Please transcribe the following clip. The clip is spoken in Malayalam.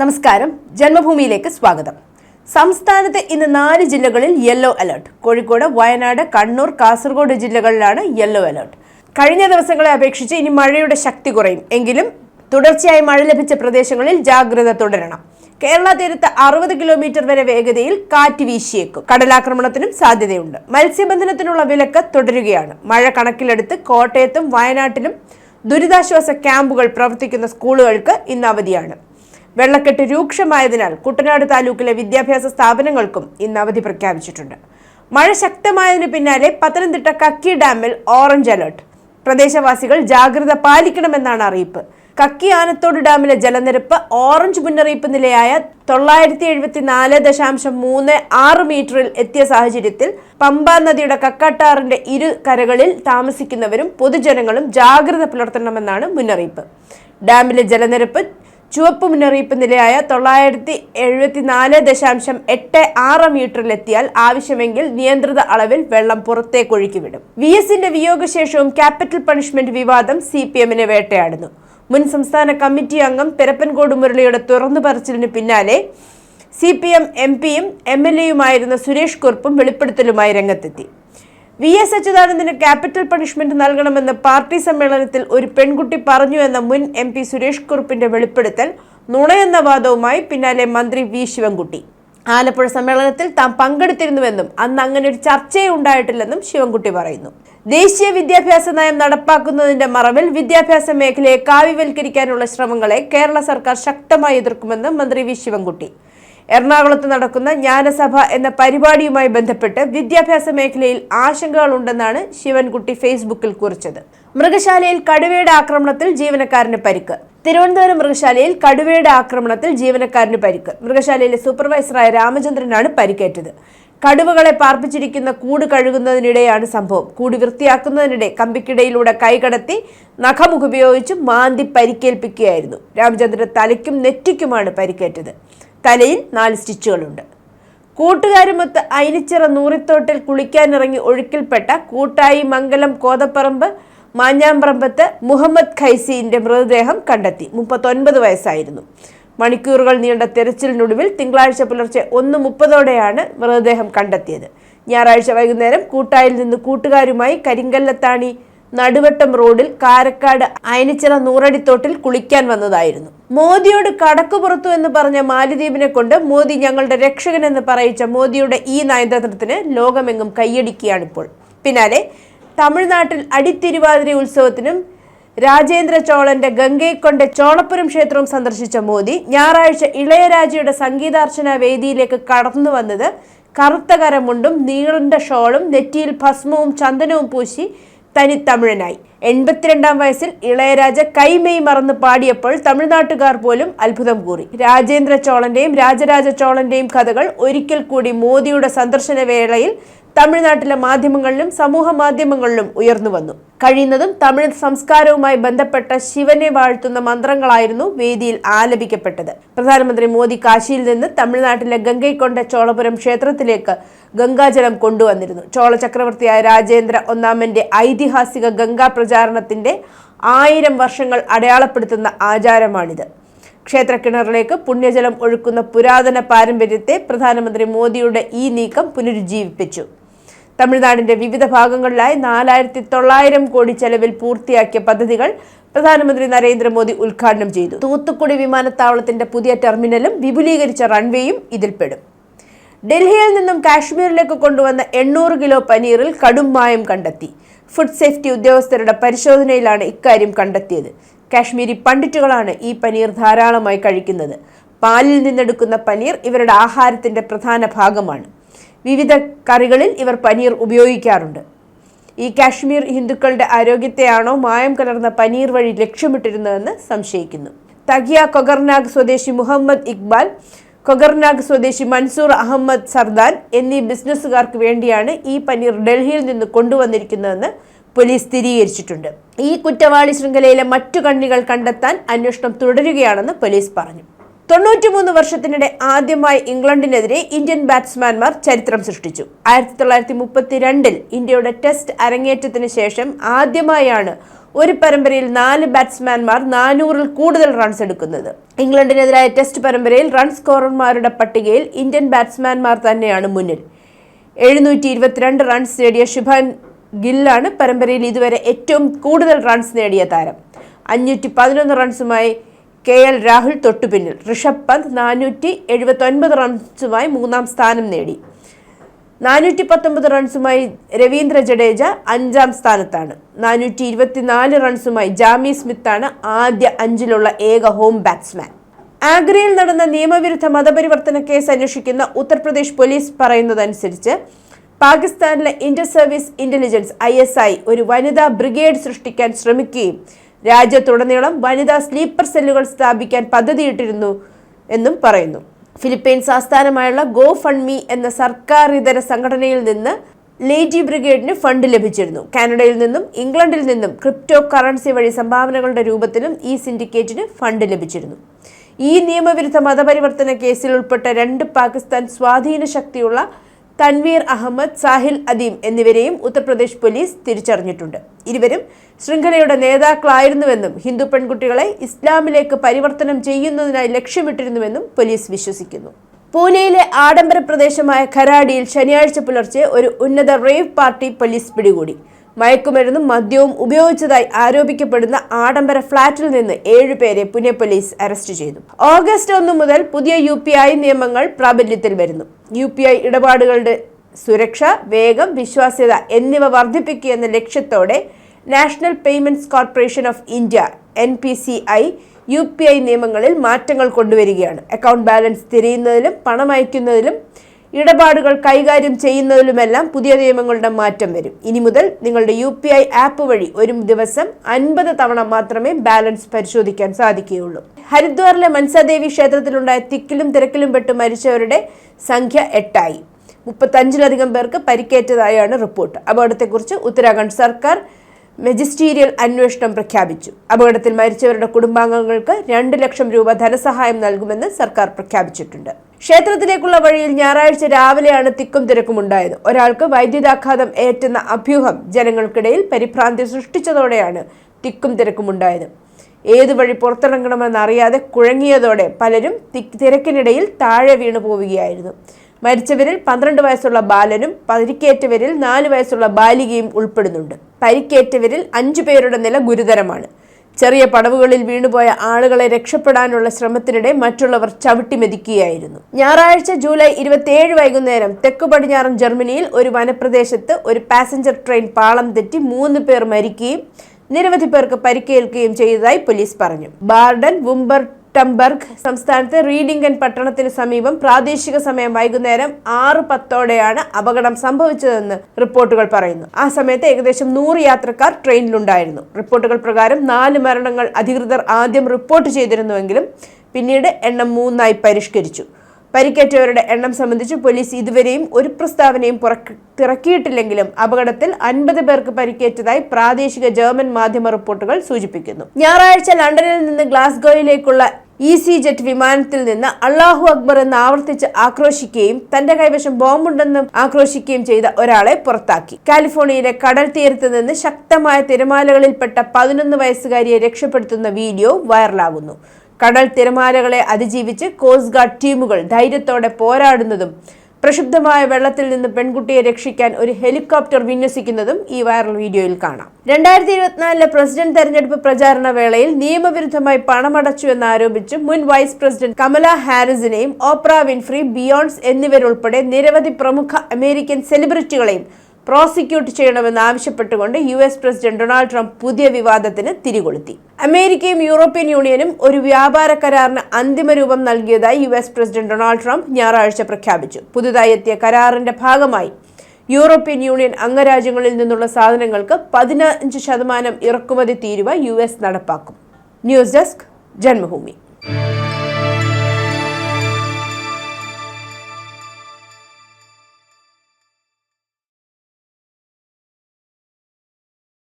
നമസ്കാരം. ജന്മഭൂമിയിലേക്ക് സ്വാഗതം. സംസ്ഥാനത്ത് ഇന്ന് നാല് ജില്ലകളിൽ യെല്ലോ അലർട്ട്. കോഴിക്കോട് വയനാട് കണ്ണൂർ കാസർഗോഡ് ജില്ലകളിലാണ് യെല്ലോ അലർട്ട്. കഴിഞ്ഞ ദിവസങ്ങളെ അപേക്ഷിച്ച് ഇനി മഴയുടെ ശക്തി കുറയും. എങ്കിലും തുടർച്ചയായി മഴ ലഭിച്ച പ്രദേശങ്ങളിൽ ജാഗ്രത തുടരണം. കേരള തീരത്ത് അറുപത് കിലോമീറ്റർ വരെ വേഗതയിൽ കാറ്റ് വീശിയേക്കും. കടലാക്രമണത്തിനും സാധ്യതയുണ്ട്. മത്സ്യബന്ധനത്തിനുള്ള വിലക്ക് തുടരുകയാണ്. മഴ കണക്കിലെടുത്ത് കോട്ടയത്തും വയനാട്ടിലും ദുരിതാശ്വാസ ക്യാമ്പുകൾ പ്രവർത്തിക്കുന്ന സ്കൂളുകൾക്ക് ഇന്ന് അവധിയാണ്. വെള്ളക്കെട്ട് രൂക്ഷമായതിനാൽ കുട്ടനാട് താലൂക്കിലെ വിദ്യാഭ്യാസ സ്ഥാപനങ്ങൾക്കും ഇന്ന് അവധി പ്രഖ്യാപിച്ചിട്ടുണ്ട്. മഴ ശക്തമായതിന് പിന്നാലെ പത്തനംതിട്ട കക്കി ഡാമിൽ ഓറഞ്ച് അലർട്ട്. പ്രദേശവാസികൾ ജാഗ്രത പാലിക്കണമെന്നാണ് അറിയിപ്പ്. കക്കി ആനത്തോട് ഡാമിലെ ജലനിരപ്പ് ഓറഞ്ച് മുന്നറിയിപ്പ് നിലയായ തൊള്ളായിരത്തി എഴുപത്തി നാല് ദശാംശം മൂന്ന് ആറ് മീറ്ററിൽ എത്തിയ സാഹചര്യത്തിൽ പമ്പാ നദിയുടെ കക്കാട്ടാറിന്റെ ഇരു കരകളിൽ താമസിക്കുന്നവരും പൊതുജനങ്ങളും ജാഗ്രത പുലർത്തണമെന്നാണ് മുന്നറിയിപ്പ്. ഡാമിലെ ജലനിരപ്പ് ചുവപ്പ് മുന്നറിയിപ്പ് നിലയായ തൊള്ളായിരത്തി എഴുപത്തി നാല് ദശാംശം എട്ട് ആറ് മീറ്ററിലെത്തിയാൽ ആവശ്യമെങ്കിൽ നിയന്ത്രിത അളവിൽ വെള്ളം പുറത്തേക്കൊഴുക്കി വിടും വി എസിന്റെ വിയോഗശേഷവും ക്യാപിറ്റൽ പണിഷ്മെന്റ് വിവാദം സി പി എമ്മിനെ വേട്ടയാടുന്നു. മുൻ സംസ്ഥാന കമ്മിറ്റി അംഗം പെരപ്പൻകോട് മുരളിയുടെ തുറന്നു പറച്ചിലിന് പിന്നാലെ സി പി എം എം പിയും എം എൽ എയുമായിരുന്ന സുരേഷ് കുറുപ്പും വെളിപ്പെടുത്തലുമായി രംഗത്തെത്തി. വി എസ് അച്യുതാനന്ദന് ക്യാപിറ്റൽ പണിഷ്മെന്റ് നൽകണമെന്ന് പാർട്ടി സമ്മേളനത്തിൽ ഒരു പെൺകുട്ടി പറഞ്ഞു എന്ന മുൻ എം പി സുരേഷ് കുറുപ്പിന്റെ വെളിപ്പെടുത്തൽ നുണയെന്ന വാദവുമായി പിന്നാലെ മന്ത്രി വി ശിവൻകുട്ടി. ആലപ്പുഴ സമ്മേളനത്തിൽ താൻ പങ്കെടുത്തിരുന്നുവെന്നും അന്ന് അങ്ങനെ ഒരു ചർച്ചയെ ഉണ്ടായിട്ടില്ലെന്നും ശിവൻകുട്ടി പറയുന്നു. ദേശീയ വിദ്യാഭ്യാസ നയം നടപ്പാക്കുന്നതിന്റെ മറവിൽ വിദ്യാഭ്യാസ മേഖലയെ കാവ്യവൽക്കരിക്കാനുള്ള ശ്രമങ്ങളെ കേരള സർക്കാർ ശക്തമായി എതിർക്കുമെന്ന് മന്ത്രി വി ശിവൻകുട്ടി. എറണാകുളത്ത് നടക്കുന്ന ജ്ഞാനസഭ എന്ന പരിപാടിയുമായി ബന്ധപ്പെട്ട് വിദ്യാഭ്യാസ മേഖലയിൽ ആശങ്കകളുണ്ടെന്നാണ് ശിവൻകുട്ടി ഫേസ്ബുക്കിൽ കുറിച്ചത്. മൃഗശാലയിൽ കടുവയുടെ ആക്രമണത്തിൽ ജീവനക്കാരന് പരിക്ക്. തിരുവനന്തപുരം മൃഗശാലയിൽ കടുവയുടെ ആക്രമണത്തിൽ ജീവനക്കാരന് പരിക്ക്. മൃഗശാലയിലെ സൂപ്പർവൈസറായ രാമചന്ദ്രനാണ് പരിക്കേറ്റത്. കടുവകളെ പാർപ്പിച്ചിരിക്കുന്ന കൂട് കഴുകുന്നതിനിടെയാണ് സംഭവം. കൂട് വൃത്തിയാക്കുന്നതിനിടെ കമ്പിക്കിടയിലൂടെ കൈകടത്തി നഖമുഖുപയോഗിച്ച് മാന്തി പരിക്കേൽപ്പിക്കുകയായിരുന്നു. രാമചന്ദ്രൻ തലയ്ക്കും നെറ്റിക്കുമാണ് പരിക്കേറ്റത്. തലയിൽ നാല് സ്റ്റിച്ചുകളുണ്ട്. കൂട്ടുകാരുമൊത്ത് അയിനിച്ചിറ നൂറിത്തോട്ടിൽ കുളിക്കാനിറങ്ങി ഒഴുക്കിൽപ്പെട്ട കൂട്ടായി മംഗലം കോതപ്പറമ്പ് മാഞ്ഞാമ്പറമ്പത്ത് മുഹമ്മദ് ഖൈസിന്റെ മൃതദേഹം കണ്ടെത്തി. മുപ്പത്തൊൻപത് വയസ്സായിരുന്നു. മണിക്കൂറുകൾ നീണ്ട തെരച്ചിലിനൊടുവിൽ തിങ്കളാഴ്ച പുലർച്ചെ ഒന്ന് മുപ്പതോടെയാണ് മൃതദേഹം കണ്ടെത്തിയത്. ഞായറാഴ്ച വൈകുന്നേരം കൂട്ടായിൽ നിന്ന് കൂട്ടുകാരുമായി കരിങ്കല്ലത്താണി നടുവട്ടം റോഡിൽ കാരക്കാട് അയനിച്ചിറ നൂറടിത്തോട്ടിൽ കുളിക്കാൻ വന്നതായിരുന്നു. മോദിയോട് കടക്കു പുറത്തു എന്ന് പറഞ്ഞ മാലിദ്വീപിനെ കൊണ്ട് മോദി ഞങ്ങളുടെ രക്ഷകൻ എന്ന് പറയിച്ച മോദിയുടെ ഈ നയതന്ത്രത്തിന് ലോകമെങ്ങും കൈയടിക്കുകയാണിപ്പോൾ പിന്നാലെ തമിഴ്നാട്ടിൽ അടിത്തിരുവാതിര ഉത്സവത്തിനും രാജേന്ദ്ര ചോളന്റെ ഗംഗൈക്കൊണ്ട ചോളപ്പുരം ക്ഷേത്രവും സന്ദർശിച്ച മോദി ഞായറാഴ്ച ഇളയരാജയുടെ സംഗീതാർച്ചന വേദിയിലേക്ക് കടന്നു വന്നത് കറുത്ത കരമുണ്ടും ഷോളും നെറ്റിയിൽ ഭസ്മവും ചന്ദനവും പൂശി തനി തമിഴനായി എൺപത്തിരണ്ടാം വയസ്സിൽ ഇളയരാജ കൈമെയ് മറന്ന് പാടിയപ്പോൾ തമിഴ്നാട്ടുകാർ പോലും അത്ഭുതം കൂറി. രാജേന്ദ്ര ചോളന്റെയും രാജരാജ ചോളന്റെയും കഥകൾ ഒരിക്കൽ കൂടി മോദിയുടെ സന്ദർശന വേളയിൽ തമിഴ്നാട്ടിലെ മാധ്യമങ്ങളിലും സമൂഹ മാധ്യമങ്ങളിലും ഉയർന്നു വന്നു. കഴിയുന്നതും തമിഴ് സംസ്കാരവുമായി ബന്ധപ്പെട്ട ശിവനെ വാഴ്ത്തുന്ന മന്ത്രങ്ങളായിരുന്നു വേദിയിൽ ആലപിക്കപ്പെട്ടത്. പ്രധാനമന്ത്രി മോദി കാശിയിൽ നിന്ന് തമിഴ്നാട്ടിലെ ഗംഗൈക്കൊണ്ട ചോളപുരം ക്ഷേത്രത്തിലേക്ക് ഗംഗാജലം കൊണ്ടുവന്നിരുന്നു. ചോള ചക്രവർത്തിയായ രാജേന്ദ്ര ഒന്നാമന്റെ ഐതിഹാസിക ഗംഗാ പ്രചാരണത്തിന്റെ ആയിരം വർഷങ്ങൾ അടയാളപ്പെടുത്തുന്ന ആചാരമാണിത്. ക്ഷേത്രക്കിണറിലേക്ക് പുണ്യജലം ഒഴുക്കുന്ന പുരാതന പാരമ്പര്യത്തെ പ്രധാനമന്ത്രി മോദിയുടെ ഈ നീക്കം പുനരുജ്ജീവിപ്പിച്ചു. തമിഴ്നാടിന്റെ വിവിധ ഭാഗങ്ങളിലായി നാലായിരത്തി തൊള്ളായിരം കോടി ചെലവിൽ പൂർത്തിയാക്കിയ പദ്ധതികൾ പ്രധാനമന്ത്രി നരേന്ദ്രമോദി ഉദ്ഘാടനം ചെയ്തു. തൂത്തുക്കുടി വിമാനത്താവളത്തിന്റെ പുതിയ ടെർമിനലും വിപുലീകരിച്ച റൺവേയും ഇതിൽപ്പെടും ഡൽഹിയിൽ നിന്നും കാശ്മീരിലേക്ക് കൊണ്ടുവന്ന എണ്ണൂറ് കിലോ പനീറിൽ കടും മായം കണ്ടെത്തി. ഫുഡ് സേഫ്റ്റി ഉദ്യോഗസ്ഥരുടെ പരിശോധനയിലാണ് ഇക്കാര്യം കണ്ടെത്തിയത്. കാശ്മീരി പണ്ഡിറ്റുകളാണ് ഈ പനീർ ധാരാളമായി കഴിക്കുന്നത്. പാലിൽ നിന്നെടുക്കുന്ന പനീർ ഇവരുടെ ആഹാരത്തിന്റെ പ്രധാന ഭാഗമാണ്. വിവിധ കറികളിൽ ഇവർ പനീർ ഉപയോഗിക്കാറുണ്ട്. ഈ കാശ്മീർ ഹിന്ദുക്കളുടെ ആരോഗ്യത്തെയാണോ മായം കലർന്ന പനീർ വഴി ലക്ഷ്യമിട്ടിരുന്നതെന്ന് സംശയിക്കുന്നു. തകിയ കൊഗർനാഗ് സ്വദേശി മുഹമ്മദ് ഇക്ബാൽ കൊഗർനാഗ് സ്വദേശി മൻസൂർ അഹമ്മദ് സർദാൻ എന്നീ ബിസിനസ്സുകാർക്ക് വേണ്ടിയാണ് ഈ പനീർ ഡൽഹിയിൽ നിന്ന് കൊണ്ടുവന്നിരിക്കുന്നതെന്ന് പോലീസ് സ്ഥിരീകരിച്ചിട്ടുണ്ട്. ഈ കുറ്റവാളി ശൃംഖലയിലെ മറ്റു കണ്ണികൾ കണ്ടെത്താൻ അന്വേഷണം തുടരുകയാണെന്ന് പോലീസ് പറഞ്ഞു. തൊണ്ണൂറ്റിമൂന്ന് വർഷത്തിനിടെ ആദ്യമായി ഇംഗ്ലണ്ടിനെതിരെ ഇന്ത്യൻ ബാറ്റ്സ്മാൻമാർ ചരിത്രം സൃഷ്ടിച്ചു. ആയിരത്തി തൊള്ളായിരത്തി മുപ്പത്തിരണ്ടിൽ ഇന്ത്യയുടെ ടെസ്റ്റ് അരങ്ങേറ്റത്തിന് ശേഷം ആദ്യമായാണ് ഒരു പരമ്പരയിൽ നാല് ബാറ്റ്സ്മാൻമാർ നാനൂറിൽ കൂടുതൽ റൺസ് എടുക്കുന്നത്. ഇംഗ്ലണ്ടിനെതിരായ ടെസ്റ്റ് പരമ്പരയിൽ റൺ സ്കോറർമാരുടെ പട്ടികയിൽ ഇന്ത്യൻ ബാറ്റ്സ്മാൻമാർ തന്നെയാണ് മുന്നിൽ. എഴുന്നൂറ്റി ഇരുപത്തിരണ്ട് റൺസ് നേടിയ ശുഭൻ ഗില്ലാണ് പരമ്പരയിൽ ഇതുവരെ ഏറ്റവും കൂടുതൽ റൺസ് നേടിയ താരം. അഞ്ഞൂറ്റി പതിനൊന്ന് റൺസുമായി കെ എൽ രാഹുൽ തൊട്ടുപിന്നിൽ. ഋഷഭ് പന്ത് നാനൂറ്റി എഴുപത്തൊൻപത് റൺസുമായി മൂന്നാം സ്ഥാനം നേടി. നാനൂറ്റി പത്തൊമ്പത് റൺസുമായി രവീന്ദ്ര ജഡേജ അഞ്ചാം സ്ഥാനത്താണ്. നാനൂറ്റി ഇരുപത്തിനാല് റൺസുമായി ജാമി സ്മിത്താണ് ആദ്യ അഞ്ചിലുള്ള ഏക ഹോം ബാറ്റ്സ്മാൻ. ആഗ്രയിൽ നടന്ന നിയമവിരുദ്ധ മതപരിവർത്തന കേസ് അന്വേഷിക്കുന്ന ഉത്തർപ്രദേശ് പോലീസ് പറയുന്നതനുസരിച്ച് പാകിസ്ഥാനിലെ ഇന്റർ സർവീസ് ഇന്റലിജൻസ് ഐ ഒരു വനിതാ ബ്രിഗേഡ് സൃഷ്ടിക്കാൻ ശ്രമിക്കുകയും രാജ്യത്തുടനീളം വനിതാ സ്ലീപ്പർ സെല്ലുകൾ സ്ഥാപിക്കാൻ പദ്ധതിയിട്ടിരുന്നു എന്നും പറയുന്നു. ഫിലിപ്പീൻസ് ആസ്ഥാനമായുള്ള ഗോ ഫണ്ട് മീ എന്ന സർക്കാർ ഇതര സംഘടനയിൽ നിന്ന് ലേജി ബ്രിഗേഡിന് ഫണ്ട് ലഭിച്ചിരുന്നു. കാനഡയിൽ നിന്നും ഇംഗ്ലണ്ടിൽ നിന്നും ക്രിപ്റ്റോ കറൻസി വഴി സംഭാവനകളുടെ രൂപത്തിലും ഈ സിൻഡിക്കേറ്റിന് ഫണ്ട് ലഭിച്ചിരുന്നു. ഈ നിയമവിരുദ്ധ മതപരിവർത്തന കേസിൽ ഉൾപ്പെട്ട രണ്ട് പാകിസ്ഥാൻ സ്വാധീന ശക്തിയുള്ള തൻവീർ അഹമ്മദ് സാഹിൽ അദീം എന്നിവരെയും ഉത്തർപ്രദേശ് പോലീസ് തിരിച്ചറിഞ്ഞിട്ടുണ്ട്. ഇരുവരും ശൃംഖലയുടെ നേതാക്കളായിരുന്നുവെന്നും ഹിന്ദു പെൺകുട്ടികളെ ഇസ്ലാമിലേക്ക് പരിവർത്തനം ചെയ്യുന്നതിനായി ലക്ഷ്യമിട്ടിരുന്നുവെന്നും പോലീസ് വിശ്വസിക്കുന്നു. പൂനെയിലെ ആഡംബര പ്രദേശമായ ഖരാഡിയിൽ ശനിയാഴ്ച പുലർച്ചെ ഒരു ഉന്നത റേവ് പാർട്ടി പോലീസ് പിടികൂടി. മയക്കുമരുന്നും മദ്യവും ഉപയോഗിച്ചതായി ആരോപിക്കപ്പെടുന്ന ആഡംബര ഫ്ളാറ്റിൽ നിന്ന് ഏഴുപേരെ പുനെ പോലീസ് അറസ്റ്റ് ചെയ്തു. ഓഗസ്റ്റ് ഒന്ന് മുതൽ പുതിയ യു നിയമങ്ങൾ പ്രാബല്യത്തിൽ വരുന്നു. യു ഇടപാടുകളുടെ സുരക്ഷ വേഗം വിശ്വാസ്യത എന്നിവ വർദ്ധിപ്പിക്കുക എന്ന ലക്ഷ്യത്തോടെ National Payments Corporation of India N P C I U P I നിയമങ്ങളിൽ മാറ്റങ്ങൾ കൊണ്ടുവരികയാണ്. അക്കൗണ്ട് ബാലൻസ് തിരിയുന്നതിലും പണം അയക്കുന്നതിലും ഇടപാടുകൾ കൈകാര്യം ചെയ്യുന്നതിലുമെല്ലാം പുതിയ നിയമങ്ങളുടെ മാറ്റം വരും. ഇനി മുതൽ നിങ്ങളുടെ യു പി ഐ ആപ്പ് വഴി ഒരു ദിവസം അൻപത് തവണ മാത്രമേ ബാലൻസ് പരിശോധിക്കാൻ സാധിക്കുകയുള്ളൂ. ഹരിദ്വാറിലെ മൻസാദേവി ക്ഷേത്രത്തിലുണ്ടായ തിക്കിലും തിരക്കിലും പെട്ട് മരിച്ചവരുടെ സംഖ്യ എട്ടായി. മുപ്പത്തഞ്ചിലധികം പേർക്ക് പരിക്കേറ്റതായാണ് റിപ്പോർട്ട്. അപകടത്തെക്കുറിച്ച് ഉത്തരാഖണ്ഡ് സർക്കാർ മജിസ്റ്റീരിയൽ അന്വേഷണം പ്രഖ്യാപിച്ചു. അപകടത്തിൽ മരിച്ചവരുടെ കുടുംബാംഗങ്ങൾക്ക് രണ്ട് ലക്ഷം രൂപ ധനസഹായം നൽകുമെന്ന് സർക്കാർ പ്രഖ്യാപിച്ചിട്ടുണ്ട്. ക്ഷേത്രത്തിലേക്കുള്ള വഴിയിൽ ഞായറാഴ്ച രാവിലെയാണ് തിക്കും തിരക്കും ഉണ്ടായത്. ഒരാൾക്ക് വൈദ്യുതാഘാതം ഏറ്റെന്ന അഭ്യൂഹം ജനങ്ങൾക്കിടയിൽ പരിഭ്രാന്തി സൃഷ്ടിച്ചതോടെയാണ് തിക്കും തിരക്കും ഉണ്ടായത്. ഏതു വഴി പുറത്തിറങ്ങണമെന്ന് അറിയാതെ കുഴങ്ങിയതോടെ പലരും തിരക്കിനിടയിൽ താഴെ വീണു പോവുകയായിരുന്നു. മരിച്ചവരിൽ പന്ത്രണ്ട് വയസ്സുള്ള ബാലനും പരിക്കേറ്റവരിൽ നാല് വയസ്സുള്ള ബാലികയും ഉൾപ്പെടുന്നുണ്ട്. പരിക്കേറ്റവരിൽ അഞ്ചു പേരുടെ നില ഗുരുതരമാണ്. ചെറിയ പടവുകളിൽ വീണുപോയ ആളുകളെ രക്ഷപ്പെടാനുള്ള ശ്രമത്തിനിടെ മറ്റുള്ളവർ ചവിട്ടിമെതിക്കുകയായിരുന്നു ഞായറാഴ്ച ജൂലൈ ഇരുപത്തിയേഴ് വൈകുന്നേരം തെക്കു പടിഞ്ഞാറൻ ജർമ്മനിയിൽ ഒരു വനപ്രദേശത്ത് ഒരു പാസഞ്ചർ ട്രെയിൻ പാളം തെറ്റി മൂന്ന് പേർ മരിക്കുകയും നിരവധി പേർക്ക് പരിക്കേൽക്കുകയും ചെയ്തതായി പോലീസ് പറഞ്ഞു. ബാർഡൻ വുംബർ ടംബർഗ് സംസ്ഥാനത്തെ റീഡിംഗൻ പട്ടണത്തിന് സമീപം പ്രാദേശിക സമയം വൈകുന്നേരം ആറ് പത്തോടെയാണ് അപകടം സംഭവിച്ചതെന്ന് റിപ്പോർട്ടുകൾ പറയുന്നു. ആ സമയത്ത് ഏകദേശം നൂറ് യാത്രക്കാർ ട്രെയിനിലുണ്ടായിരുന്നു. റിപ്പോർട്ടുകൾ പ്രകാരം നാല് മരണങ്ങൾ അധികൃതർ ആദ്യം റിപ്പോർട്ട് ചെയ്തിരുന്നുവെങ്കിലും പിന്നീട് എണ്ണം മൂന്നായി പരിഷ്കരിച്ചു. പരിക്കേറ്റവരുടെ എണ്ണം സംബന്ധിച്ച് പോലീസ് ഇതുവരെയും ഒരു പ്രസ്താവനയും പുറത്തിറക്കിയിട്ടില്ലെങ്കിലും അപകടത്തിൽ അൻപത് പേർക്ക് പരിക്കേറ്റതായി പ്രാദേശിക ജർമ്മൻ മാധ്യമ റിപ്പോർട്ടുകൾ സൂചിപ്പിക്കുന്നു. ഞായറാഴ്ച ലണ്ടനിൽ നിന്ന് ഗ്ലാസ്ഗോയിലേക്കുള്ള ഇ സി ജെറ്റ് വിമാനത്തിൽ നിന്ന് അള്ളാഹു അക്ബർ എന്ന് ആവർത്തിച്ച് ആക്രോശിക്കുകയും തന്റെ കൈവശം ബോംബുണ്ടെന്നും ആക്രോശിക്കുകയും ചെയ്ത ഒരാളെ പുറത്താക്കി. കാലിഫോർണിയയിലെ കടൽ തീരത്ത് നിന്ന് ശക്തമായ തിരമാലകളിൽപ്പെട്ട പതിനൊന്ന് വയസ്സുകാരിയെ രക്ഷപ്പെടുത്തുന്ന വീഡിയോ വൈറലാകുന്നു. കടൽ തിരമാലകളെ അതിജീവിച്ച് കോസ്റ്റ് ഗാർഡ് ടീമുകൾ ധൈര്യത്തോടെ പോരാടുന്നതും പ്രക്ഷുബ്ധമായ വെള്ളത്തിൽ നിന്ന് പെൺകുട്ടിയെ രക്ഷിക്കാൻ ഒരു ഹെലികോപ്റ്റർ വിന്യസിക്കുന്നതും ഈ വൈറൽ വീഡിയോയിൽ കാണാം. രണ്ടായിരത്തി ഇരുപത്തിനാലിലെ പ്രസിഡന്റ് തെരഞ്ഞെടുപ്പ് പ്രചാരണ വേളയിൽ നിയമവിരുദ്ധമായി പണമടച്ചു എന്നാരോപിച്ച് മുൻ വൈസ് പ്രസിഡന്റ് കമല ഹാരിസിനെയും ഓപ്ര വിൻഫ്രി ബിയോൺസ് എന്നിവരുൾപ്പെടെ നിരവധി പ്രമുഖ അമേരിക്കൻ സെലിബ്രിറ്റികളെയും പ്രോസിക്യൂട്ട് ചെയ്യണമെന്ന് ആവശ്യപ്പെട്ടുകൊണ്ട് U S president Donald Trump പുതിയ വിവാദത്തിന് തിരികൊളുത്തി. അമേരിക്കയും യൂറോപ്യൻ യൂണിയനും ഒരു വ്യാപാര കരാറിന് അന്തിമ രൂപം നൽകിയതായി U S president Donald Trump ഞായറാഴ്ച പ്രഖ്യാപിച്ചു. പുതുതായി എത്തിയ കരാറിന്റെ ഭാഗമായി യൂറോപ്യൻ യൂണിയൻ അംഗരാജ്യങ്ങളിൽ നിന്നുള്ള സാധനങ്ങൾക്ക് പതിനഞ്ച് ശതമാനം ഇറക്കുമതി തീരുവ യു എസ് നടപ്പാക്കും. News desk Janmabhumi.